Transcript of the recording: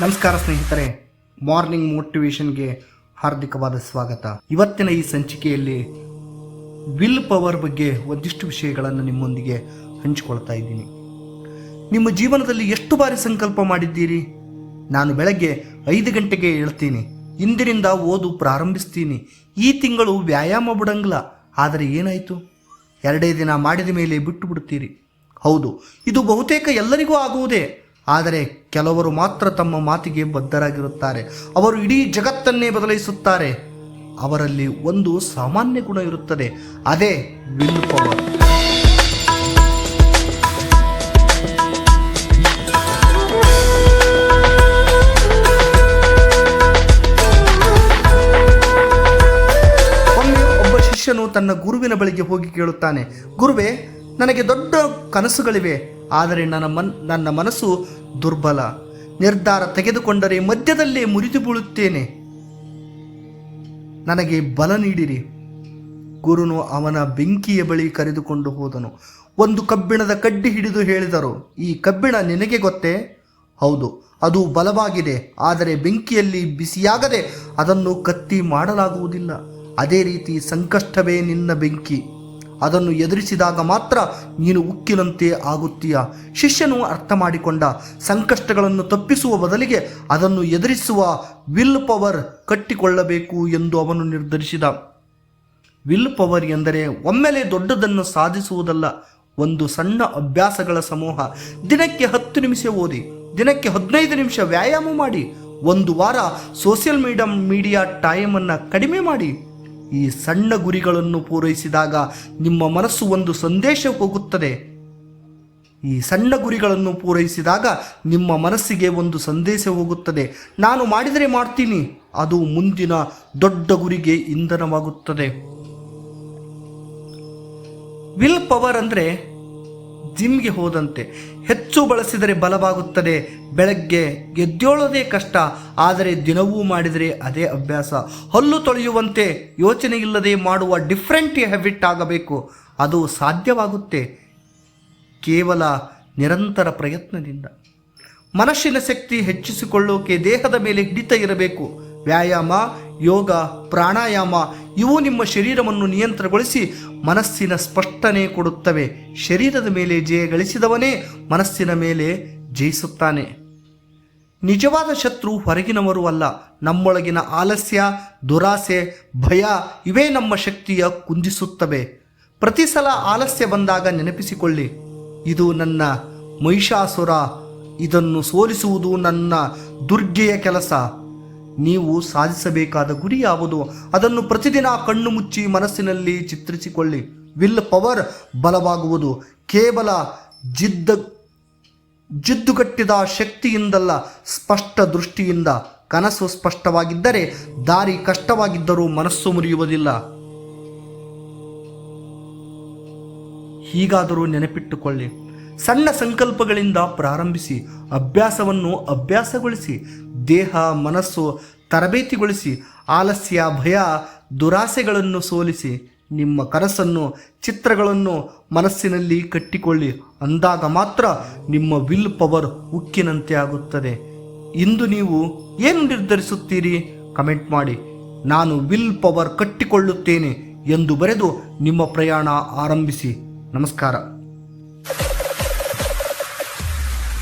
ನಮಸ್ಕಾರ ಸ್ನೇಹಿತರೆ. ಮಾರ್ನಿಂಗ್ ಮೋಟಿವೇಶನ್ಗೆ ಹಾರ್ದಿಕವಾದ ಸ್ವಾಗತ. ಇವತ್ತಿನ ಈ ಸಂಚಿಕೆಯಲ್ಲಿ ವಿಲ್ ಪವರ್ ಬಗ್ಗೆ ಒಂದಿಷ್ಟು ವಿಷಯಗಳನ್ನು ನಿಮ್ಮೊಂದಿಗೆ ಹಂಚಿಕೊಳ್ತಾ ಇದ್ದೀನಿ. ನಿಮ್ಮ ಜೀವನದಲ್ಲಿ ಎಷ್ಟು ಬಾರಿ ಸಂಕಲ್ಪ ಮಾಡಿದ್ದೀರಿ? ನಾನು ಬೆಳಗ್ಗೆ ಐದು ಗಂಟೆಗೆ ಹೇಳ್ತೀನಿ. ಇಂದಿನಿಂದ ಓದು ಪ್ರಾರಂಭಿಸ್ತೀನಿ. ಈ ತಿಂಗಳು ವ್ಯಾಯಾಮ ಬಿಡಂಗಿಲ್ಲ ಆದರೆ ಏನಾಯಿತು? ಎರಡೇ ದಿನ ಮಾಡಿದ ಮೇಲೆ ಬಿಟ್ಟು ಬಿಡ್ತೀರಿ. ಹೌದು, ಇದು ಬಹುತೇಕ ಎಲ್ಲರಿಗೂ ಆಗುವುದೇ. ಆದರೆ ಕೆಲವರು ಮಾತ್ರ ತಮ್ಮ ಮಾತಿಗೆ ಬದ್ಧರಾಗಿರುತ್ತಾರೆ. ಅವರು ಇಡೀ ಜಗತ್ತನ್ನೇ ಬದಲಾಯಿಸುತ್ತಾರೆ. ಅವರಲ್ಲಿ ಒಂದು ಸಾಮಾನ್ಯ ಗುಣ ಇರುತ್ತದೆ. ಅದೇ ವಿಲ್ ಪವರ್ ಒಬ್ಬ ಶಿಷ್ಯನು ತನ್ನ ಗುರುವಿನ ಬಳಿಗೆ ಹೋಗಿ ಕೇಳುತ್ತಾನೆ, ಗುರುವೇ, ನನಗೆ ದೊಡ್ಡ ಕನಸುಗಳಿವೆ. ಆದರೆ ನನ್ನ ಮನ್, ನನ್ನ ಮನಸ್ಸು ದುರ್ಬಲ. ನಿರ್ಧಾರ ತೆಗೆದುಕೊಂಡರೆ ಮಧ್ಯದಲ್ಲೇ ಮುರಿದು ಬೀಳುತ್ತೇನೆ. ನನಗೆ ಬಲ ನೀಡಿರಿ. ಗುರುನು ಅವನ ಬೆಂಕಿಯ ಬಳಿ ಕರೆದುಕೊಂಡು ಹೋದನು. ಒಂದು ಕಬ್ಬಿಣದ ಕಡ್ಡಿ ಹಿಡಿದು ಹೇಳಿದರು, ಈ ಕಬ್ಬಿಣ ನಿನಗೆ ಗೊತ್ತೇ? ಹೌದು, ಅದು ಬಲವಾಗಿದೆ, ಆದರೆ ಬೆಂಕಿಯಲ್ಲಿ ಬಿಸಿಯಾಗದೆ ಅದನ್ನು ಕತ್ತಿ ಮಾಡಲಾಗುವುದಿಲ್ಲ. ಅದೇ ರೀತಿ ಸಂಕಷ್ಟವೇ ನಿನ್ನ ಬೆಂಕಿ. ಅದನ್ನು ಎದುರಿಸಿದಾಗ ಮಾತ್ರ ನೀನು ಉಕ್ಕಿನಂತೆ ಆಗುತ್ತೀಯ. ಶಿಷ್ಯನು ಅರ್ಥ ಮಾಡಿಕೊಂಡ ಸಂಕಷ್ಟಗಳನ್ನು ತಪ್ಪಿಸುವ ಬದಲಿಗೆ ಅದನ್ನು ಎದುರಿಸುವ ವಿಲ್ ಪವರ್ ಕಟ್ಟಿಕೊಳ್ಳಬೇಕು ಎಂದು ಅವನು ನಿರ್ಧರಿಸಿದ. ವಿಲ್ ಪವರ್ ಎಂದರೆ ಒಮ್ಮೆಲೆ ದೊಡ್ಡದನ್ನು ಸಾಧಿಸುವುದಲ್ಲ, ಒಂದು ಸಣ್ಣ ಅಭ್ಯಾಸಗಳ ಸಮೂಹ. ದಿನಕ್ಕೆ ಹತ್ತು ನಿಮಿಷ ಓದಿ, ದಿನಕ್ಕೆ ಹದಿನೈದು ನಿಮಿಷ ವ್ಯಾಯಾಮ ಮಾಡಿ, ಒಂದು ವಾರ ಸೋಷಿಯಲ್ ಮೀಡಿಯಾ ಮೀಡಿಯಾ ಟೈಮನ್ನು ಕಡಿಮೆ ಮಾಡಿ ಈ ಸಣ್ಣ ಗುರಿಗಳನ್ನು ಪೂರೈಸಿದಾಗ ನಿಮ್ಮ ಮನಸ್ಸು ಒಂದು ಸಂದೇಶ ಹೋಗುತ್ತದೆ. ಈ ಸಣ್ಣ ಗುರಿಗಳನ್ನು ಪೂರೈಸಿದಾಗ ನಿಮ್ಮ ಮನಸ್ಸಿಗೆ ಒಂದು ಸಂದೇಶ ಹೋಗುತ್ತದೆ. ನಾನು ಮಾಡಿದರೆ ಮಾಡ್ತೀನಿ. ಅದು ಮುಂದಿನ ದೊಡ್ಡ ಗುರಿಗೆ ಇಂಧನವಾಗುತ್ತದೆ. ವಿಲ್ ಪವರ್ ಅಂದರೆ ಜಿಮ್ಗೆ ಹೋದಂತೆ ಹೆಚ್ಚು ಬಳಸಿದರೆ ಬಲವಾಗುತ್ತದೆ. ಬೆಳಗ್ಗೆ ಎದ್ದೇಳೋದೇ ಕಷ್ಟ, ಆದರೆ ದಿನವೂ ಮಾಡಿದರೆ ಅದೇ ಅಭ್ಯಾಸ. ಹಲ್ಲು ತೊಳೆಯುವಂತೆ ಯೋಚನೆ ಇಲ್ಲದೆ ಮಾಡುವ ಡಿಫ್ರೆಂಟ್ ಹ್ಯಾಬಿಟ್ ಆಗಬೇಕು. ಅದು ಸಾಧ್ಯವಾಗುತ್ತೆ. ಕೇವಲ ನಿರಂತರ ಪ್ರಯತ್ನದಿಂದ. ಮನಸ್ಸಿನ ಶಕ್ತಿ ಹೆಚ್ಚಿಸಿಕೊಳ್ಳೋಕೆ ದೇಹದ ಮೇಲೆ ಹಿಡಿತ ಇರಬೇಕು. ವ್ಯಾಯಾಮ ಯೋಗ, ಪ್ರಾಣಾಯಾಮ, ಇವು ನಿಮ್ಮ ಶರೀರವನ್ನು ನಿಯಂತ್ರಣಗೊಳಿಸಿ ಮನಸ್ಸಿನ ಸ್ಪಷ್ಟನೆ ಕೊಡುತ್ತವೆ. ಶರೀರದ ಮೇಲೆ ಜಯ ಗಳಿಸಿದವನೇ ಮನಸ್ಸಿನ ಮೇಲೆ ಜಯಿಸುತ್ತಾನೆ. ನಿಜವಾದ ಶತ್ರು ಹೊರಗಿನವರು ಅಲ್ಲ, ನಮ್ಮೊಳಗಿನ ಆಲಸ್ಯ, ದುರಾಸೆ, ಭಯ ಇವೇ ನಮ್ಮ ಶಕ್ತಿಯ ಕುಂದಿಸುತ್ತವೆ. ಪ್ರತಿ ಸಲ ಆಲಸ್ಯ ಬಂದಾಗ ನೆನಪಿಸಿಕೊಳ್ಳಿ, ಇದು ನನ್ನ ಮಹಿಷಾಸುರ, ಇದನ್ನು ಸೋಲಿಸುವುದು ನನ್ನ ದುರ್ಗೆಯ ಕೆಲಸ. ನೀವು ಸಾಧಿಸಬೇಕಾದ ಗುರಿ ಯಾವುದು? ಅದನ್ನು ಪ್ರತಿದಿನ ಕಣ್ಣು ಮುಚ್ಚಿ ಮನಸ್ಸಿನಲ್ಲಿ ಚಿತ್ರಿಸಿಕೊಳ್ಳಿ. Will power ಬಲವಾಗುವುದು. ಕೇವಲ ಜಿದ್ದ, ಜಿದ್ದುಗಟ್ಟಿದ ಶಕ್ತಿಯಿಂದಲ್ಲ, ಸ್ಪಷ್ಟ ದೃಷ್ಟಿಯಿಂದ. ಕನಸು ಸ್ಪಷ್ಟವಾಗಿದ್ದರೆ, ದಾರಿ ಕಷ್ಟವಾಗಿದ್ದರೂ ಮನಸ್ಸು ಮುರಿಯುವುದಿಲ್ಲ. ಹೀಗಾದರೂ ನೆನಪಿಟ್ಟುಕೊಳ್ಳಿ. ಸಣ್ಣ ಸಂಕಲ್ಪಗಳಿಂದ ಪ್ರಾರಂಭಿಸಿ, ಅಭ್ಯಾಸವನ್ನು ಅಭ್ಯಾಸಗೊಳಿಸಿ, ದೇಹ, ಮನಸ್ಸು ತರಬೇತಿಗೊಳಿಸಿ, ಆಲಸ್ಯ, ಭಯ, ದುರಾಸೆಗಳನ್ನು ಸೋಲಿಸಿ, ನಿಮ್ಮ ಕನಸನ್ನು, ಚಿತ್ರಗಳನ್ನು ಮನಸ್ಸಿನಲ್ಲಿ ಕಟ್ಟಿಕೊಳ್ಳಿ. ಅಂದಾಗ ಮಾತ್ರ ನಿಮ್ಮ ವಿಲ್ ಪವರ್ ಉಕ್ಕಿನಂತೆ ಆಗುತ್ತದೆ. ಇಂದು ನೀವು ಏನು ನಿರ್ಧರಿಸುತ್ತೀರಿ? ಕಮೆಂಟ್ ಮಾಡಿ. ನಾನು ವಿಲ್ ಪವರ್ ಕಟ್ಟಿಕೊಳ್ಳುತ್ತೇನೆ ಎಂದು ಬರೆದು ನಿಮ್ಮ ಪ್ರಯಾಣ ಆರಂಭಿಸಿ. ನಮಸ್ಕಾರ.